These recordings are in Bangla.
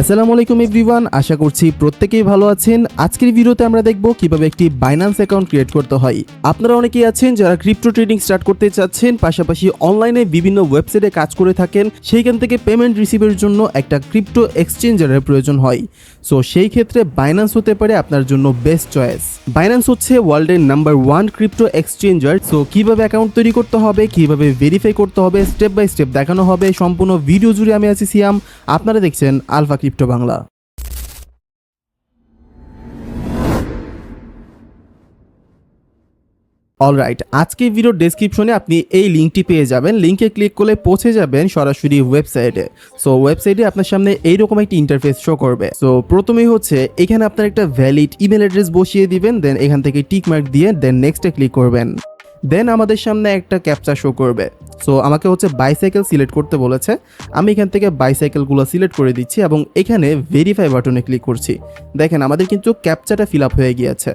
আসসালামু আলাইকুম এভরিওয়ান, আশা করছি প্রত্যেকেই ভালো আছেন। আজকের ভিডিওতে আমরা দেখব কীভাবে একটি বাইন্যান্স অ্যাকাউন্ট ক্রিয়েট করতে হয়। আপনারা অনেকেই আছেন যারা ক্রিপ্টো ট্রেডিং স্টার্ট করতে চাচ্ছেন, পাশাপাশি অনলাইনে বিভিন্ন ওয়েবসাইটে কাজ করে থাকেন, সেইখান থেকে পেমেন্ট রিসিভের জন্য একটা ক্রিপ্টো এক্সচেঞ্জারের প্রয়োজন হয়। সো সেই ক্ষেত্রে বাইন্যান্স হতে পারে আপনার জন্য বেস্ট চয়েস বাইন্যান্স হচ্ছে ওয়ার্ল্ডের number one crypto exchanger so কীভাবে অ্যাকাউন্ট তৈরি করতে হবে, কীভাবে ভেরিফাই করতে হবে স্টেপ বাই স্টেপ দেখানো হবে। সম্পূর্ণ ভিডিও জুড়ে আমি আছি সিয়াম। আপনারা দেখছেন আলফা ক্রিপ্টো বাংলা। অলরাইট আজকের ভিডিওর ডেসক্রিপশনে আপনি এই লিঙ্কটি পেয়ে যাবেন। লিঙ্কে ক্লিক করলে পৌঁছে যাবেন সরাসরি ওয়েবসাইটে সো ওয়েবসাইটে আপনার সামনে এইরকম একটি ইন্টারফেস শো করবে। সো প্রথমেই হচ্ছে, এখানে আপনার একটা ভ্যালিড ইমেল অ্যাড্রেস বসিয়ে দিবেন দেন এখান থেকে টিক মার্ক দিয়ে দেন নেক্সটে ক্লিক করবেন। দেন আমাদের সামনে একটা ক্যাপচা শো করবে। সো আমাকে হচ্ছে বাইসাইকেল সিলেক্ট করতে বলেছে। আমি এখান থেকে বাইসাইকেলগুলো সিলেক্ট করে দিচ্ছি এবং এখানে ভেরিফাই বাটনে ক্লিক করছি। দেখেন, আমাদের কিন্তু ক্যাপচাটা ফিল আপ হয়ে গিয়েছে।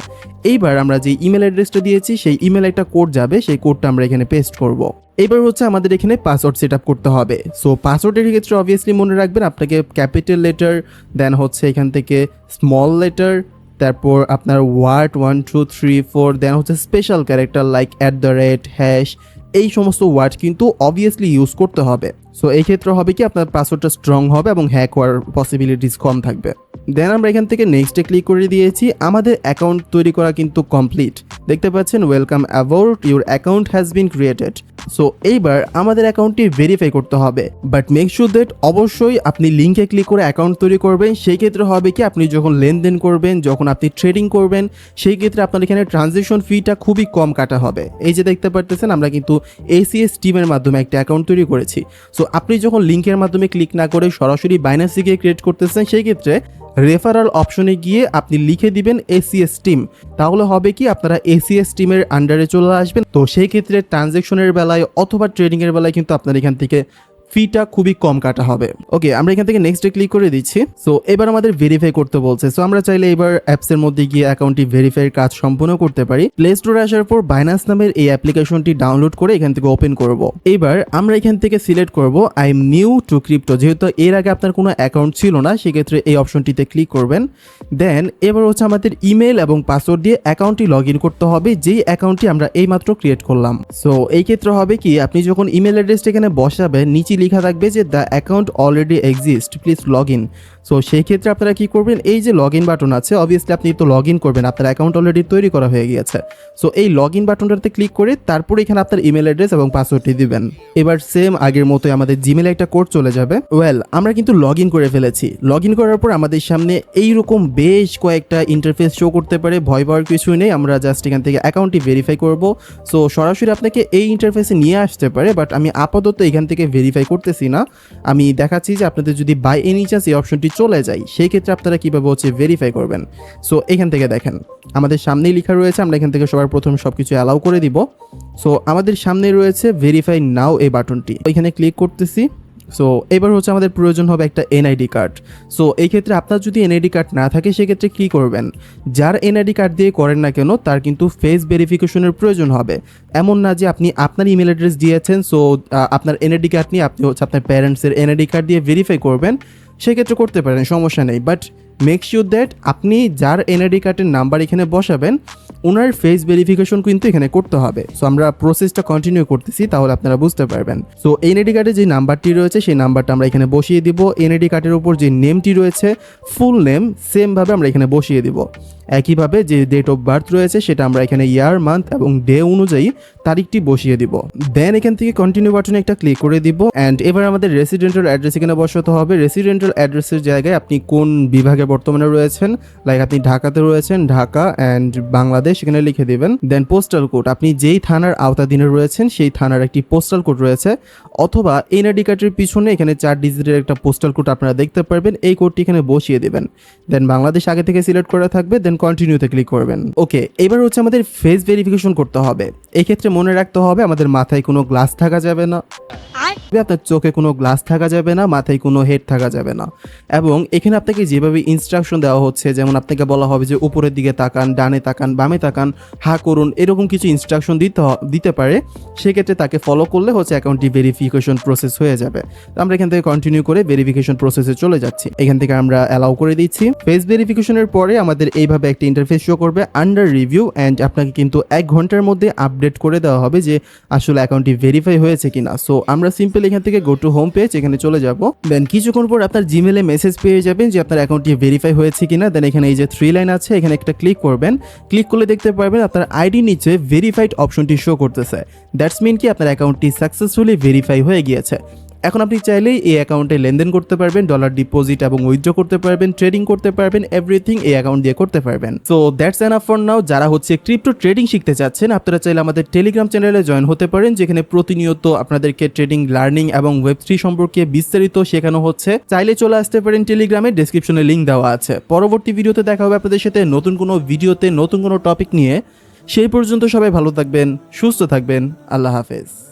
এইবার আমরা যে ইমেল অ্যাড্রেসটা দিয়েছি, সেই ইমেল একটা কোড যাবে, সেই কোডটা আমরা এখানে পেস্ট করব। এবার হচ্ছে আমাদের এখানে পাসওয়ার্ড সেট করতে হবে। সো পাসওয়ার্ডের ক্ষেত্রে অবভিয়াসলি মনে রাখবেন, আপনাকে ক্যাপিটাল লেটার দেন হচ্ছে এখান থেকে স্মল লেটার তারপর আপনার word one two three four then হচ্ছে special character like at the rate hash এই সমস্ত ওয়ার্ড কিন্তু অবভিয়াসলি ইউজ করতে হবে। সো এই ক্ষেত্রে হবে কি আপনার পাসওয়ার্ডটা স্ট্রং হবে এবং হ্যাক হওয়ার পসিবিলিটিস কম থাকবে। দেন আমরা এখান থেকে নেক্সটে ক্লিক করে দিয়েছি, আমাদের অ্যাকাউন্ট তৈরি করা কিন্তু কমপ্লিট দেখতে পাচ্ছেন welcome about your account has been created so এইবার আমাদের অ্যাকাউন্টটি ভেরিফাই করতে হবে। বাট মেক শিওর দ্যাট অবশ্যই আপনি লিঙ্কে ক্লিক করে অ্যাকাউন্ট তৈরি করবেন। সেই ক্ষেত্রে হবে কি, আপনি যখন লেনদেন করবেন, যখন আপনি ট্রেডিং করবেন, সেই ক্ষেত্রে আপনার এখানে ট্রানজেকশন ফিটা খুবই কম কাটা হবে। এই যে দেখতে পারতেছেন, আমরা কিন্তু এসিএস টিমের মাধ্যমে একটা অ্যাকাউন্ট তৈরি করেছি। সো আপনি যখন লিঙ্কের মাধ্যমে ক্লিক না করে সরাসরি বাইন্যান্স থেকে ক্রিয়েট করতেছেন, সেই ক্ষেত্রে রেফারাল অপশনে গিয়ে আপনি লিখে দিবেন এসিএস টিম তাহলে হবে কি, আপনারা এসিএস টিমের আন্ডারে চলে আসবেন। তো সেই ক্ষেত্রে ট্রানজেকশনের বেলায় অথবা ট্রেডিংয়ের বেলায় কিন্তু আপনার এখান থেকে ফিটা খুবই কম কাটা হবে। ওকে আমরা এখান থেকে নেক্সটে ক্লিক করে দিচ্ছি। সো এবার আমাদের ভেরিফাই করতে বলছে। সো আমরা চাইলে এবার অ্যাপসের মধ্যে গিয়ে অ্যাকাউন্টটি ভেরিফাইয়ের কাজ সম্পূর্ণ করতে পারি। প্লে স্টোরে আসার পর বাইন্যান্স নামের এই অ্যাপ্লিকেশনটি ডাউনলোড করে এখান থেকে ওপেন করব। এবার আমরা এখান থেকে সিলেক্ট করব I am new to crypto যেহেতু এর আগে আপনার কোনো অ্যাকাউন্ট ছিল না, সেক্ষেত্রে এই অপশনটিতে ক্লিক করবেন। দেন এবার হচ্ছে আমাদের ইমেল এবং পাসওয়ার্ড দিয়ে অ্যাকাউন্টটি লগ ইন করতে হবে, যেই অ্যাকাউন্টটি আমরা এইমাত্র ক্রিয়েট করলাম। সো এই ক্ষেত্রে হবে কি, আপনি যখন ইমেল অ্যাড্রেসটা এখানে বসাবেন, নিচে লেখা থাকবে যে the account already exist please log in so সেই ক্ষেত্রে আপনারা কি করবেন? এই যে লগ ইন বাটন আছে অবভিয়াসলি আপনি তো লগ ইন করবেন, আপনার অ্যাকাউন্ট অলরেডি তৈরি করা হয়ে গিয়েছে। সো এই লগ ইন বাটনটাতে ক্লিক করে তারপরে এখানে আপনার ইমেল অ্যাড্রেস এবং পাসওয়ার্ডটি দিবেন। এবার সেম আগের মতোই আমাদের জিমেলে একটা কোড চলে যাবে। ওয়েল আমরা কিন্তু লগ ইন করে ফেলেছি। লগ ইন করার পর আমাদের সামনে এইরকম বেশ কয়েকটা ইন্টারফেস শো করতে পারে, ভয় পাওয়ার কিছুই নেই। আমরা জাস্ট এখান থেকে অ্যাকাউন্টটি ভেরিফাই করব। সো সরাসরি আপনাকে এই ইন্টারফেসে নিয়ে আসতে পারে বাট আমি আপাতত এখান থেকে ভেরিফাই করতেছি না। আমি দেখাচ্ছি যে আপনাদের যদি বাই এনি চান্স এই অপশনটি চলে যায়, সেই ক্ষেত্রে আপনারা কীভাবে হচ্ছে ভেরিফাই করবেন। সো এখান থেকে দেখেন, আমাদের সামনেই লেখা রয়েছে, আমরা এখান থেকে সবার প্রথম সব কিছু অ্যালাউ করে দিব। সো আমাদের সামনে রয়েছে ভেরিফাই নাও এই বাটনটি এখানে ক্লিক করতেছি। সো এবার হচ্ছে আমাদের প্রয়োজন হবে একটা এনআইডি কার্ড সো এই ক্ষেত্রে আপনার যদি এনআইডি কার্ড না থাকে, সেক্ষেত্রে কী করবেন? যার এনআইডি কার্ড দিয়ে করেন না কেন, তার কিন্তু ফেস ভেরিফিকেশনের প্রয়োজন হবে। এমন না যে আপনি আপনার ইমেল অ্যাড্রেস দিয়েছেন সো আপনার এনআইডি কার্ড নিয়ে আপনি হচ্ছে আপনার প্যারেন্টসের এনআইডি কার্ড দিয়ে ভেরিফাই করবেন, সেক্ষেত্রে করতে পারেন, সমস্যা নেই। বাট মেক শিওর দ্যাট আপনি যার এনআইডি কার্ডের নাম্বার এখানে বসাবেন ওনার ফেস ভেরিফিকেশন কিন্তু এখানে করতে হবে। সো আমরা প্রসেসটা কন্টিনিউ করতেছি, তাহলে আপনারা বুঝতে পারবেন। সো এনআইডি কার্ডে যে নাম্বারটি রয়েছে, সেই নাম্বারটা আমরা এখানে বসিয়ে দিব। এনআইডি কার্ডের উপর যে নেমটি রয়েছে ফুল নেম সেমভাবে আমরা এখানে বসিয়ে দিব। একইভাবে যে ডেট অফ বার্থ রয়েছে সেটা আমরা এখানে ইয়ার মান্থ এবং ডে অনুযায়ী তারিখটি বসিয়ে দিব। দেন এখান থেকে কন্টিনিউ বাটনে একটা ক্লিক করে দিব অ্যান্ড এবার আমাদের রেসিডেন্টাল অ্যাড্রেস এখানে বসাতে হবে। রেসিডেন্টাল অ্যাড্রেসের জায়গায় আপনি কোন বিভাগে বর্তমানে রয়েছেন? লাইক আপনি ঢাকাতে রয়েছেন, ঢাকা অ্যান্ড বাংলাদেশ এখানে লিখে দিবেন। দেন পোস্টাল কোড আপনি যেই থানার আওতাধীনে রয়েছেন সেই থানার একটি পোস্টাল কোড রয়েছে অথবা এনআইডি কার্ডের পিছনে এখানে চার ডিজিটের একটা পোস্টাল কোড আপনারা দেখতে পারবেন। এই কোডটি এখানে বসিয়ে দেবেন। দেন বাংলাদেশ আগে থেকে সিলেক্ট করা থাকবে। দেন কন্টিনিউতে ক্লিক করবেন। ওকে এবার হচ্ছে আমাদের ফেস ভেরিফিকেশন করতে হবে। এই ক্ষেত্রে মনে রাখতে হবে আমাদের মাথায় কোনো গ্লাস থাকা যাবে না। আপনার চোখে কোনো গ্লাস থাকা যাবে না মাথায় কোনো হেড থাকা যাবে না। এবং এখানে আপনাকে যেভাবে ইনস্ট্রাকশন দেওয়া হচ্ছে যেমন আপনাকে বলা হবে যে উপরের দিকে তাকান ডানে তাকান বামে তাকান হা করুন এরকম কিছু ইনস্ট্রাকশন দিতে দিতে পারে। সেক্ষেত্রে তাকে ফলো করলে হচ্ছে অ্যাকাউন্টটি ভেরিফিকেশন প্রসেস হয়ে যাবে। তো আমরা এখান থেকে কন্টিনিউ করে ভেরিফিকেশন প্রসেসে চলে যাচ্ছি। এখান থেকে আমরা অ্যালাউ করে দিচ্ছি। ফেস ভেরিফিকেশনের পরে আমাদের এইভাবে একটা ইন্টারফেস শো করবে আন্ডার রিভিউ অ্যান্ড আপনাকে কিন্তু এক ঘণ্টার মধ্যে আপডেট করে দেওয়া হবে যে আসলে অ্যাকাউন্টটি ভেরিফাই হয়েছে কিনা। সো আমরা সিম্পল এখান থেকে গো টু হোম পেজ এখানে চলে যাব। দেন কিছুক্ষণ পর আপনার জিমেলে মেসেজ পেয়ে যাবেন যে আপনার অ্যাকাউন্টটি ভেরিফাই হয়েছে কিনা। দেন এখানে এই যে থ্রি লাইন আছে, এখানে একটা ক্লিক করবেন। ক্লিক করলে দেখতে পারবেন আপনার আইডি নিচে ভেরিফাইড অপশনটি শো করতেছে। দ্যাটস মিন কি আপনার অ্যাকাউন্টটি সাকসেসফুলি ভেরিফাই হয়ে গিয়েছে। এখন আপনি চাইলেই এই অ্যাকাউন্টে লেনদেন করতে পারবেন ডলার ডিপোজিট এবং উইথড্র করতে পারবেন ট্রেডিং করতে পারবেন এভরিথিং এই অ্যাকাউন্ট দিয়ে করতে পারবেন। So that's enough for now যারা হচ্ছে ক্রিপ্টো ট্রেডিং শিখতে চাচ্ছেন, আপনারা চাইলে আমাদের টেলিগ্রাম চ্যানেলে জয়েন হতে পারেন, যেখানে প্রতিনিয়ত আপনাদেরকে ট্রেডিং লার্নিং এবং ওয়েব থ্রি সম্পর্কে বিস্তারিত শেখানো হচ্ছে। চাইলে চলে আসতে পারেন টেলিগ্রামে ডেসক্রিপশনে লিঙ্ক দেওয়া আছে। পরবর্তী ভিডিওতে দেখা হবে আপনাদের সাথে নতুন কোনো ভিডিওতে, নতুন কোনো টপিক নিয়ে। সেই পর্যন্ত সবাই ভালো থাকবেন, সুস্থ থাকবেন। আল্লাহ হাফেজ।